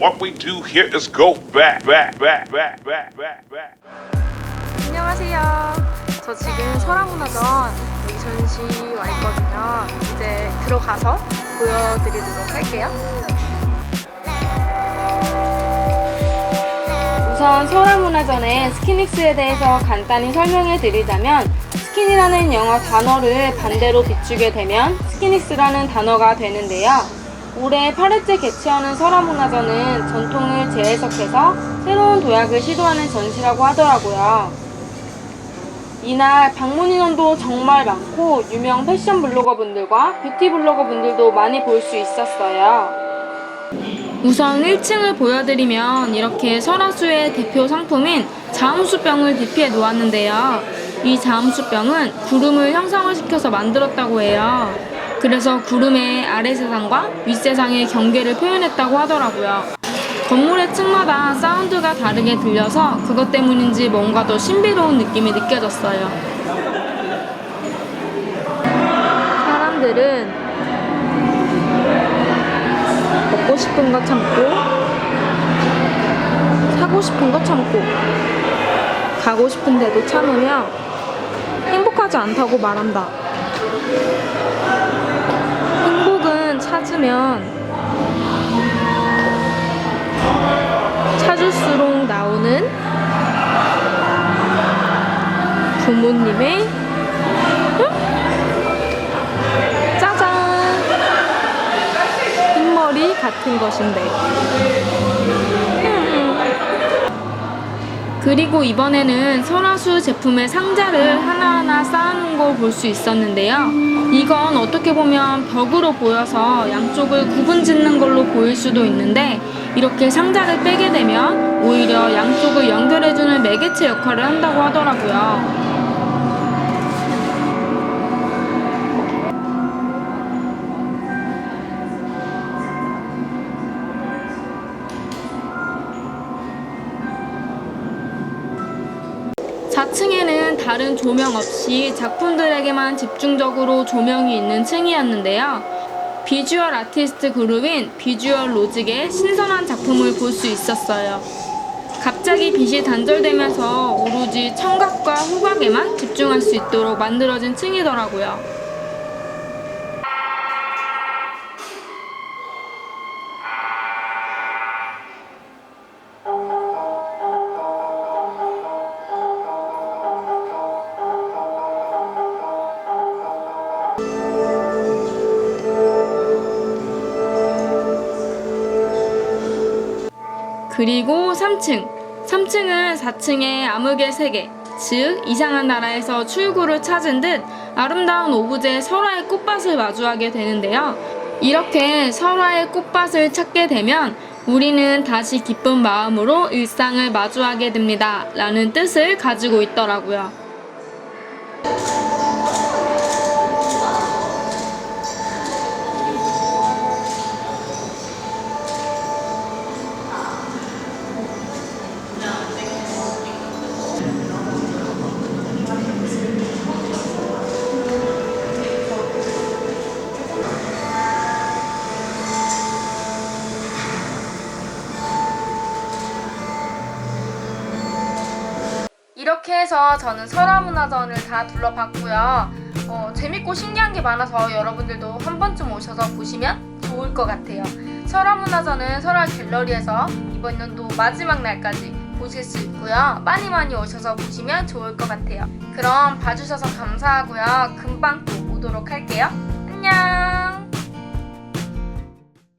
What we do here is go back, back, back, back, back, back, back. 안녕하세요. 저 지금 설화문화전 전시 와 있거든요. 이제 들어가서 보여드리도록 할게요. 우선 설화문화전의 스키닉스에 대해서 간단히 설명해 드리자면 스킨이라는 영어 단어를 반대로 비추게 되면 스키닉스라는 단어가 되는데요. 올해 8회째 개최하는 설화문화전은 전통을 재해석해서 새로운 도약을 시도하는 전시라고 하더라고요. 이날 방문 인원도 정말 많고 유명 패션 블로거 분들과 뷰티 블로거 분들도 많이 볼 수 있었어요. 우선 1층을 보여드리면 이렇게 설화수의 대표 상품인 자음수병을 DP해 놓았는데요. 이 자음수병은 구름을 형상을 시켜서 만들었다고 해요. 그래서 구름의 아래 세상과 윗 세상의 경계를 표현했다고 하더라고요. 건물의 층마다 사운드가 다르게 들려서 그것 때문인지 뭔가 더 신비로운 느낌이 느껴졌어요. 사람들은 먹고 싶은 거 참고, 사고 싶은 거 참고, 가고 싶은 데도 참으며 행복하지 않다고 말한다. 부모님의 응? 짜잔 흰머리 같은 것인데 음. 그리고 이번에는 설화수 제품의 상자를 하나하나 쌓아놓은 걸 볼 수 있었는데요. 이건 어떻게 보면 벽으로 보여서 양쪽을 구분 짓는 걸로 보일 수도 있는데 이렇게 상자를 빼게 되면 오히려 양쪽을 연결해주는 매개체 역할을 한다고 하더라고요. 층에는 다른 조명 없이 작품들에게만 집중적으로 조명이 있는 층이었는데요. 비주얼 아티스트 그룹인 비주얼 로직의 신선한 작품을 볼 수 있었어요. 갑자기 빛이 단절되면서 오로지 청각과 후각에만 집중할 수 있도록 만들어진 층이더라고요. 그리고 3층. 3층은 4층의 암흑의 세계, 즉 이상한 나라에서 출구를 찾은 듯 아름다운 오브제 설화의 꽃밭을 마주하게 되는데요. 이렇게 설화의 꽃밭을 찾게 되면 우리는 다시 기쁜 마음으로 일상을 마주하게 됩니다. 라는 뜻을 가지고 있더라고요. 이렇게 해서 저는 설화문화전을 다 둘러봤고요. 어, 재밌고 신기한 게 많아서 여러분들도 한 번쯤 오셔서 보시면 좋을 것 같아요. 설화문화전은 설화 갤러리에서 이번 연도 마지막 날까지 보실 수 있고요. 많이 많이 오셔서 보시면 좋을 것 같아요. 그럼 봐주셔서 감사하고요. 금방 또 오도록 할게요.